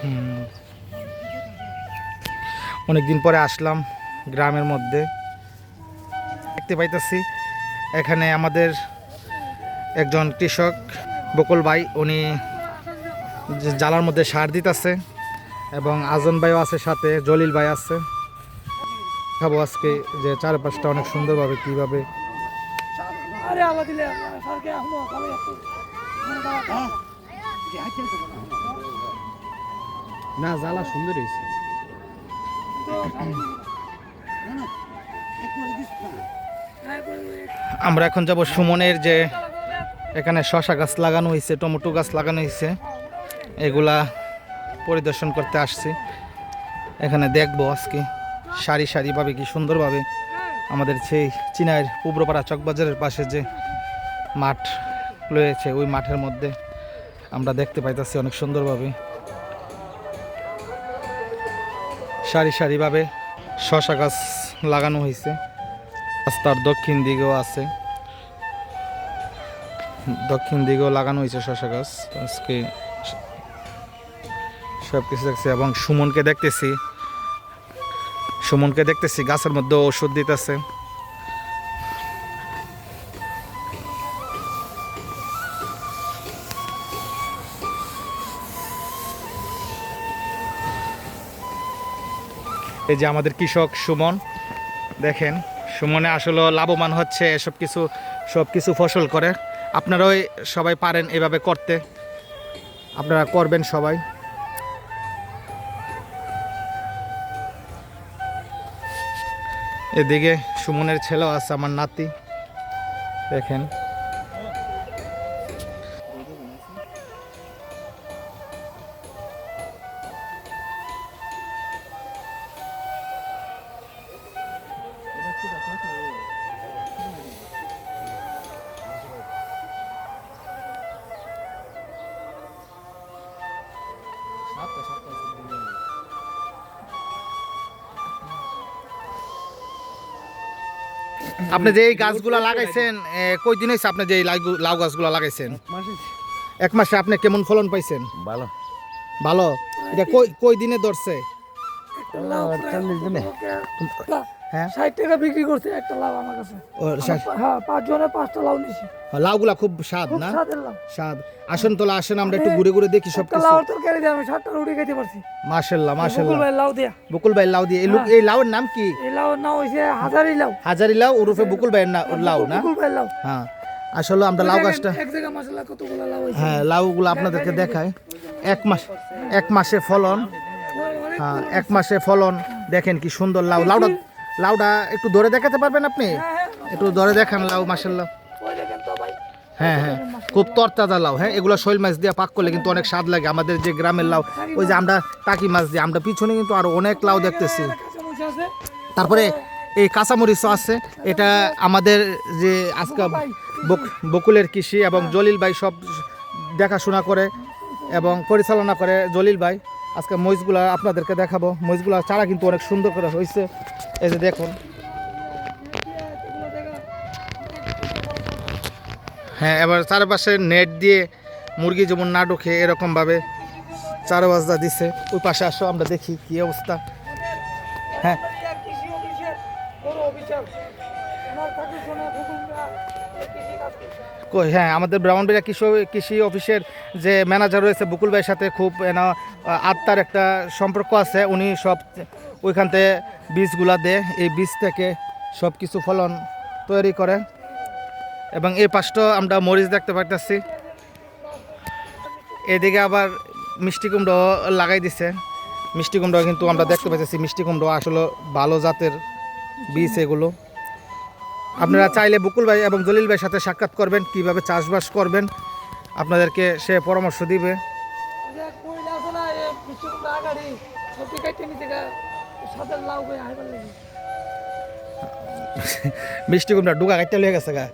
হুম। অনেকদিন পরে আসলাম গ্রামের মধ্যে। দেখতে পাইতেছি এখানে আমাদের একজন কৃষক বকুল ভাই উনি যে জালার মধ্যে সার দিতেছে এবং আজন ভাইও আছে সাথে জলিল ভাই আছে। খাব আজকে যে চারপাশটা অনেক সুন্দরভাবে কীভাবে আরে আল্লাহ দিলে না, জ্বালা সুন্দর হয়েছে। আমরা এখন যাব সুমনের যে এখানে শশা গাছ লাগানো হয়েছে, টমেটো গাছ লাগানো হয়েছে। এগুলা পরিদর্শন করতে আসছি। এখানে দেখব আজকে সারি সারিভাবে কি সুন্দরভাবে আমাদের সেই চিনাইয়ের পূর্বপাড়া চকবাজারের পাশে যে মাঠ রয়েছে, ওই মাঠের মধ্যে আমরা দেখতে পাইতেছি অনেক সুন্দরভাবে। সারি সারিভাবে শশা গাছ লাগানো হয়েছে রাস্তার দক্ষিণ দিকেও আছে। দক্ষিণ দিকেও লাগানো হয়েছে শশা গাছ। আজকে সব কিছু দেখছি এবং সুমনকে দেখতেছি। সুমনকে দেখতেছি, গাছের মধ্যে ওষুধ দিতেছে। এই যে আমাদের কৃষক সুমন, দেখেন সুমনে আসলে লাভবান হচ্ছে, এসব কিছু, সব কিছু ফসল করে। আপনারাও সবাই পারেন এভাবে করতে। আপনারা করবেন সবাই। এদিকে সুমনের ছেলেও আছে, আমার নাতি। দেখেন। আপনি যে এই গাছগুলা লাগাইছেন এ, কই দিন হয়েছে আপনি যে এই লাউ- লাউ গাছগুলা লাগাইছেন? এক মাসে আপনি কেমন ফলন পাইছেন? ভালো। ভালো? এটা কই কই দিনে ধরছে? হ্যাঁ। ষাট টাকা বিক্রি করছে একটা লাভ আমার কাছে। ও, হ্যাঁ পাঁচ জনে পাঁচটা লাউ নিছি। লাউগুলা খুব স্বাদ না? স্বাদের লাউ। স্বাদ। আসেন তোলা আসেন আমরা একটু ঘুরে ঘুরে দেখি সব কিছু লাউর তরকারি দিয়ে আমি ষাটটা রুটি খাইতে পারছি। মাশাল্লাহ বকুল ভাই লাউ দিয়া। বকুল ভাই লাউ দিয়ে। এই লোক- এই লাউর নাম কি? এই লাউর নাম হয়েছে হাজারি লাউ। হাজারি লাউ ওরফে বকুল ভাইয়ের না লাউ না? বকুল ভাই লাউ। হ্যাঁ। আসলে আমরা লাউ গাছটা লাউ হ্যাঁ লাউগুলো আপনাদেরকে দেখায় এক মাস এক মাসে ফলন। হ্যাঁ এক মাসে ফলন। দেখেন কি সুন্দর লাউ। লাউটা লাউটা একটু ধরে দেখাতে পারবেন আপনি? একটু ধরে দেখান লাউ তো ভাই? হ্যাঁ হ্যাঁ। খুব তরতাজা লাউ হ্যাঁ? এগুলো শৈল মাছ দিয়ে পাক করলে কিন্তু অনেক স্বাদ লাগে। আমাদের যে গ্রামের লাউ ওই যে আমরা টাকি মাছ দিয়ে আমরা পিছনে কিন্তু আরও অনেক লাউ দেখতেছি। তারপরে এই কাঁচামরিচও আছে। এটা আমাদের যে আজকে বক- বকুলের কৃষি এবং জলিল ভাই সব দেখাশোনা করে এবং পরিচালনা করে জলিল ভাই। আজকে মহিষগুলা আপনাদেরকে দেখাবো। মহিষগুলা চারা কিন্তু অনেক সুন্দর করে হয়েছে এই যে দেখুন। হ্যাঁ এবার চারপাশে নেট দিয়ে মুরগি যেমন না ঢোকে এরকমভাবে চারবাজদা দিছে। ওই পাশে আসো, আমরা দেখি কি অবস্থা। হ্যাঁ। হ্যাঁ আমাদের ব্রাহ্মণবাড়িয়া কৃষি কৃষি অফিসের যে ম্যানেজার রয়েছে বকুল ভাইয়ের সাথে খুব আত্মার একটা সম্পর্ক আছে। উনি সব, ওইখান থেকে বীজগুলা দেয়, এই বীজ থেকে সব কিছু ফলন তৈরি করে। এবং এই পাশটা আমরা মরিচ দেখতে পাইতেছি এদিকে আবার মিষ্টি কুমড়ো লাগাই দিছে। মিষ্টি কুমড়ো কিন্তু আমরা দেখতে পাইতেছি, মিষ্টি কুমড়ো আসলে ভালো জাতের বীজ এগুলো। আপনারা চাইলে বকুল ভাই এবং দলিল ভাইয়ের সাথে সাক্ষাৎ করবেন কীভাবে চাষবাস করবেন। আপনাদেরকে সে পরামর্শ দিবে। মিষ্টি কুমড়া ডুগা কাটতে লেগে গেছে গা।